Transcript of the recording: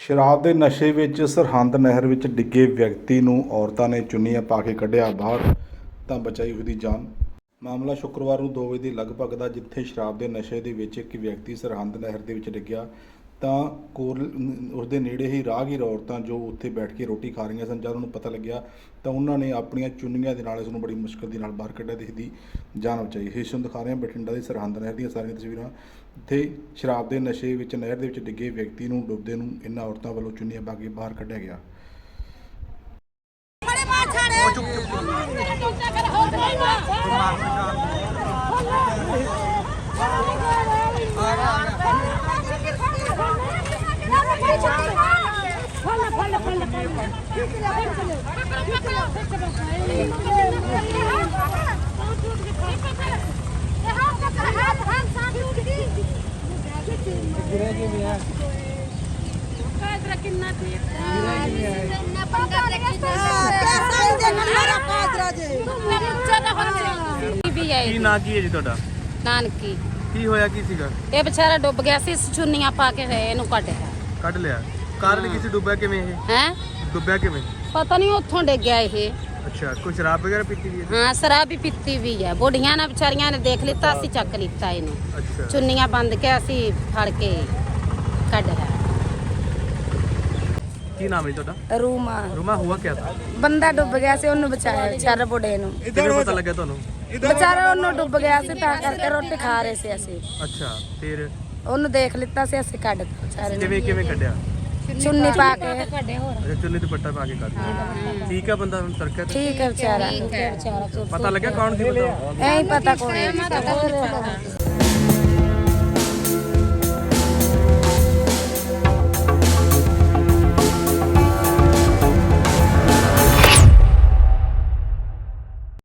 ਸ਼ਰਾਬ ਦੇ ਨਸ਼ੇ ਵਿੱਚ ਸਰਹੰਦ ਨਹਿਰ ਵਿੱਚ ਡਿੱਗੇ ਵਿਅਕਤੀ ਨੂੰ ਔਰਤਾਂ ਨੇ ਚੁੰਨੀਆਂ ਪਾ ਕੇ ਕੱਢਿਆ ਬਾਹਰ, ਤਾਂ ਬਚਾਈ ਉਹਦੀ ਜਾਨ। ਮਾਮਲਾ ਸ਼ੁੱਕਰਵਾਰ ਨੂੰ 2 ਵਜੇ ਦੇ ਲਗਭਗ ਦਾ, ਜਿੱਥੇ ਸ਼ਰਾਬ ਦੇ ਨਸ਼ੇ ਦੇ ਵਿੱਚ ਇੱਕ ਵਿਅਕਤੀ ਸਰਹੰਦ ਨਹਿਰ ਦੇ ਵਿੱਚ ਡਿੱਗਿਆ ਤਾਂ ਕੋਲ ਉਸ ਦੇ ਨੇੜੇ ਹੀ ਰਾਹਗੀਰ ਔਰਤਾਂ ਜੋ ਉੱਥੇ ਬੈਠ ਕੇ ਰੋਟੀ ਖਾ ਰਹੀਆਂ ਸਨ, ਜਦ ਨੂੰ ਪਤਾ ਲੱਗਿਆ ਤਾਂ ਉਹਨਾਂ ਨੇ ਆਪਣੀਆਂ ਚੁੰਨੀਆਂ ਦੇ ਨਾਲ ਇਸ ਨੂੰ ਬੜੀ ਮੁਸ਼ਕਲ ਦੇ ਨਾਲ ਬਾਹਰ ਕੱਢਿਆ ਤੇ ਇਸਦੀ ਜਾਨ ਬਚਾਈ। ਇਸ ਨੂੰ ਦਿਖਾ ਰਹੇ ਬਠਿੰਡਾ ਦੇ ਸਰਹੰਦ ਨਹਿਰ ਦੀਆਂ ਸਾਰੀਆਂ ਤਸਵੀਰਾਂ। ਇੱਥੇ ਸ਼ਰਾਬ ਦੇ ਨਸ਼ੇ ਵਿੱਚ, ਨਹਿਰ ਦੇ ਵਿੱਚ ਡਿੱਗੇ ਵਿਅਕਤੀ ਨੂੰ ਡੁੱਬਦੇ ਨੂੰ ਇਹਨਾਂ ਔਰਤਾਂ ਵੱਲੋਂ ਚੁੰਨੀਆਂ ਪਾ ਕੇ ਬਾਹਰ ਕੱਢਿਆ ਗਿਆ ਬੜੇ ਮਾਰ ਛਾੜੇ ਉਹ ਚੁੱਪ ਚੁੱਪ ਕਰ ਹੋ ਕੋਈ ਨਾ ਕਿੰਨਾ ਤੇ ਕਿੰਨਾ ਪੰਗਾ ਵੀ ਹੈ ਕੀ ਨਾਂ ਕੀ ਹੈ ਜੀ ਤੁਹਾਡਾ? ਨਾਨਕੀ। ਕੀ ਹੋਇਆ ਕੀ ਸੀਗਾ? ਇਹ ਵਿਚਾਰਾ ਡੁੱਬ ਗਿਆ ਸੀ ਚੁੰਨੀਆਂ ਪਾ ਕੇ ਇਹਨੂੰ ਕੱਢਿਆ ਕੱਢ ਲਿਆ? ਕਾਰਨ ਕਿਸੇ ਡੁੱਬਿਆ ਕਿਵੇਂ ਇਹ? ਹੈ? ਡੁੱਬਿਆ ਕਿਵੇਂ? ਪਤਾ ਨਹੀਂ ਉੱਥੋਂ ਡਿੱਗ ਗਿਆ ਇਹ। ਅੱਛਾ ਕੋਈ ਸ਼ਰਾਬ ਵਗੈਰਾ ਪੀਤੀ ਵੀ ਹੈ? ਹਾਂ ਸ਼ਰਾਬ ਵੀ ਪੀਤੀ ਵੀ ਹੈ। ਬੁੜੀਆਂ ਨੇ ਵਿਚਾਰੀਆਂ ਨੇ ਦੇਖ ਲਿੱਤਾ ਅਸੀਂ ਚੱਕ ਲਿੱਤਾ ਇਹਨੂੰ। ਅੱਛਾ। ਚੁੰਨੀਆਂ ਬੰਦ ਕੇ ਅਸੀਂ ਫੜ ਕੇ ਕੱਢਿਆ ਕੀ ਨਾਮ ਹੈ ਤੁਹਾਡਾ? ਰੂਮਾ। ਰੁਮਾ ਹੁਆ ਕਿਆ ਥਾ? ਬੰਦਾ ਡੁੱਬ ਗਿਆ ਸੀ ਉਹਨੂੰ ਬਚਾਇਆ ਵਿਚਾਰੇ ਬੁੱਢੇ ਨੂੰ। ਕਿਵੇਂ ਪਤਾ ਲੱਗਿਆ ਤੁਹਾਨੂੰ? ਵਿਚਾਰਾ ਉਹਨੂੰ ਡੁੱਬ ਗਿਆ ਸੀ ਤਾਂ ਕਰਕੇ ਰੋਟੀ ਖਾ ਰਹੇ ਸੀ ਅਸੀਂ। ਅੱਛਾ ਫਿਰ? ਉਹਨੂੰ ਦੇਖ ਲਿੱਤਾ ਸੀ ਅਸੀਂ ਕੱਢ ਵਿਚਾਰੇ ਨੂੰ ਕਿਵੇਂ ਕਿਵੇਂ ਕੱਢਿਆ? ਚੁੰਨੀ ਪਾ ਕੇ। ਅੱਛਾ ਚੁੰਨੀ ਦੁਪੱਟਾ ਪਾ ਕੇ ਲਿਆ ਠੀਕ ਹੈ ਬੰਦਾ ਹੁਣ ਸਰਕਤ? ਠੀਕ ਹੈ ਵਿਚਾਰਾ। ਪਤਾ ਲੱਗਿਆ ਕੌਣ ਸੀ ਬੰਦਾ? ਐਂ ਪਤਾ ਕੋਣ